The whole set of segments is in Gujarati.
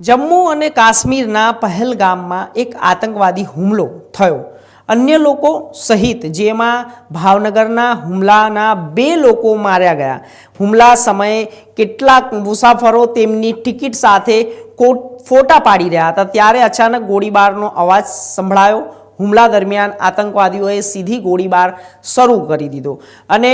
જમ્મુ અને કાશ્મીરના પહેલગામમાં એક આતંકવાદી હુમલો થયો. અન્ય લોકો સહિત, જેમાં ભાવનગરના હુમલાના બે લોકો માર્યા ગયા. હુમલા સમયે કેટલાક મુસાફરો તેમની ટિકિટ સાથે ફોટા પાડી રહ્યા હતા. ત્યારે અચાનક ગોળીબારનો અવાજ સંભળાયો. હુમલા દરમિયાન આતંકવાદીઓએ સીધી ગોળીબાર શરૂ કરી દીધો. અને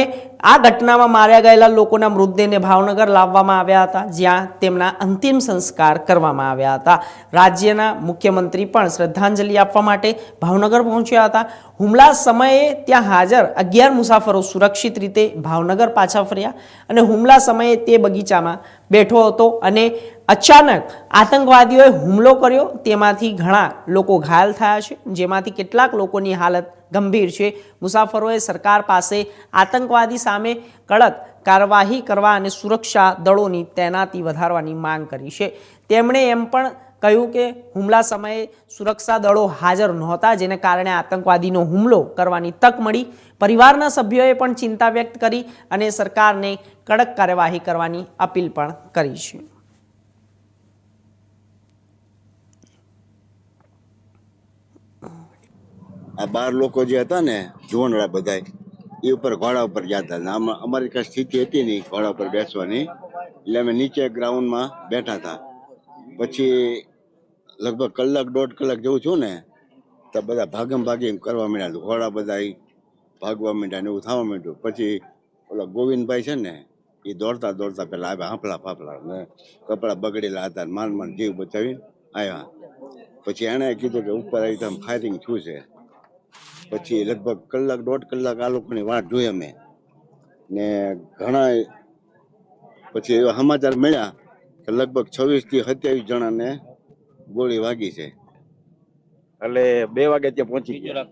આ ઘટનામાં માર્યા ગયેલા લોકોના મૃતદેહને ભાવનગર લાવવામાં આવ્યા હતા, જ્યાં તેમના અંતિમ સંસ્કાર કરવામાં આવ્યા હતા. રાજ્યના મુખ્યમંત્રી પણ શ્રદ્ધાંજલિ આપવા માટે ભાવનગર પહોંચ્યા હતા. હુમલા સમયે ત્યાં હાજર અગિયાર મુસાફરો સુરક્ષિત રીતે ભાવનગર પાછા ફર્યા અને હુમલા સમયે તે બગીચામાં બેઠો હતો અને અચાનક આતંકવાદીઓએ હુમલો કર્યો. તેમાંથી ઘણા લોકો ઘાયલ થયા છે. જેમાંથી કેટલાક લોકોની હાલત ગંભીર છે. મુસાફરોએ સરકાર પાસે આતંકવાદી સામે કડક કાર્યવાહી કરવા અને સુરક્ષા દળોની તૈનાતી વધારવાની માંગ કરી છે. તેમણે એમ પણ કહ્યું કે હુમલા સમયે સુરક્ષા દળો હાજર નહોતા, જેને કારણે આતંકવાદીનો હુમલો કરવાની તક મળી. પરિવારના સભ્યોએ પણ ચિંતા વ્યક્ત કરી અને સરકારને કડક કાર્યવાહી કરવાની અપીલ પણ કરી છે. આ બાર લોકો જે હતા ને, જુવાનડા બધા એ ઉપર ઘોડા ઉપર જતા હતા. અમારી કાંઈ સ્થિતિ હતી નહીં, ઘોડા ઉપર બેસવાની. એટલે અમે નીચે ગ્રાઉન્ડમાં બેઠા હતા. પછી લગભગ કલાક, દોઢ કલાક જેવું છું ને, તો બધા ભાગમ ભાગી કરવા માંડ્યા. ઘોડા બધા ભાગવા માંડ્યા ને એવું થવા માંડ્યું. પછી ઓલા ગોવિંદભાઈ છે ને એ દોડતા દોડતા પેલા આવ્યા હાંફલા ફાફલા ને, કપડાં બગડેલા હતા માન માન જીવ બચાવીને આવ્યા. પછી એણે કીધું કે ઉપર આવી તમે ફાયરિંગ થયું છે. પછી લગભગ કલાક, દોઢ કલાક આ લોકોની વાટ જોઈ અમે. ને ઘણા પછી એવા સમાચાર મળ્યા કે લગભગ છવ્વીસથી સત્યાવીસ જણાને ગોળી વાગી છે. એટલે બે વાગે ત્યાં પહોંચી ગયા.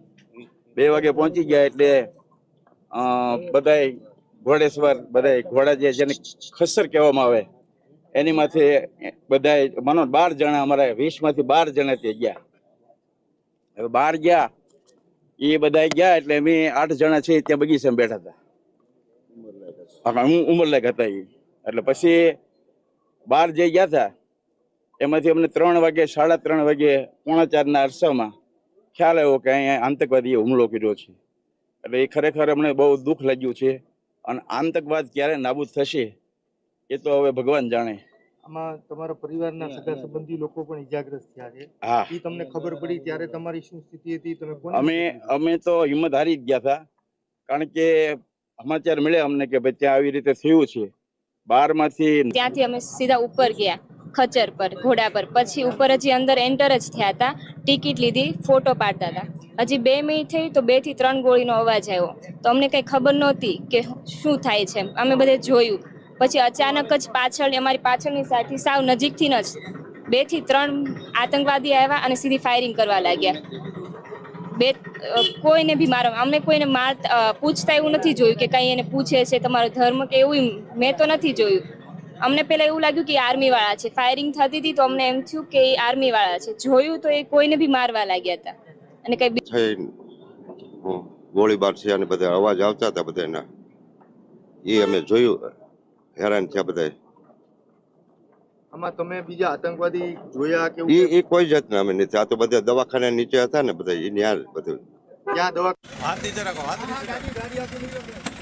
બે વાગે પહોંચી ગયા એટલે બધાય ઘોડેશ્વર બધાય ઘોડા જે જેને ખસર કહેવામાં આવે. એની માથે બધાય માનો બાર જણા અમારા વીસમાંથી બાર જણા તે ગયા. હવે બાર ગયા એ બધા ગયા એટલે અમે આઠ જણા છે ત્યાં બગીચામાં બેઠા હતા. હા, હું ઉંમરલાયક હતા એ એટલે પછી બાર જે ગયા હતા એમાંથી અમને ત્રણ વાગે સાડા ત્રણ વાગે પોણા ચારના અરસામાં ખ્યાલ આવ્યો કે અહીંયા આતંકવાદીએ હુમલો કર્યો છે. એટલે એ ખરેખર અમને બહુ દુઃખ લાગ્યું છે અને આતંકવાદ ક્યારે નાબૂદ થશે એ તો હવે ભગવાન જાણે. આમાં તમારા પરિવારના સગા સંબંધી લોકો પણ ઈજાગ્રસ્ત થયા છે. હા. એ તમને ખબર પડી ત્યારે તમારી શું સ્થિતિ હતી? તમે અમે અમે તો હિંમત હારી જ ગયા હતા. કારણ કે સમાચાર મળ્યા અમને કે ભાઈ ત્યાં આવી રીતે થયું છે. બારમાંથી ત્યાંથી અમે સીધા ઉપર ગયા. ખચર પર, ઘોડા પર. પછી ઉપર હજી અંદર એન્ટર જ થયા હતા. ટિકિટ લીધી ફોટો પાડતા હતા. હજી બે મિનિટ થઈ તો બેથી ત્રણ ગોળીનો અવાજ આવ્યો. તો અમને કંઈ ખબર નહોતી કે શું થાય છે અમે બધે જોયું. પછી અચાનક જ પાછળ, અમારી પાછળની સાઈડથી સાવ નજીકથી જ, બેથી ત્રણ આતંકવાદી આવ્યા અને સીધી ફાયરિંગ કરવા લાગ્યા. બે કોઈને બી મારો અમને કોઈને માર પૂછતા એવું નથી જોયું કે કંઈ એને પૂછે છે, તમારો ધર્મ કે એવું મેં તો નથી જોયું. અમને પહેલાં એવું લાગ્યું કે આર્મી વાળા છે. ફાયરિંગ થતી હતી તો અમને એમ થયું કે એ આર્મી વાળા છે. જોયું તો એ કોઈને બી મારવા લાગ્યા હતા. અને કઈ બી- ગોળીબાર છે અને બધા અવાજ આવતા હતા બધાના. એ અમે જોયું હેરાન થયા બધા. આમાં તમે બીજા આતંકવાદી જોયા કે એ એ કોઈ જાતના અમે નથી. આ તો બધા દવાખાના નીચે હતા ને બધા એ ન્યાર બધું. ક્યાં દવા હાથી જરાક હાથ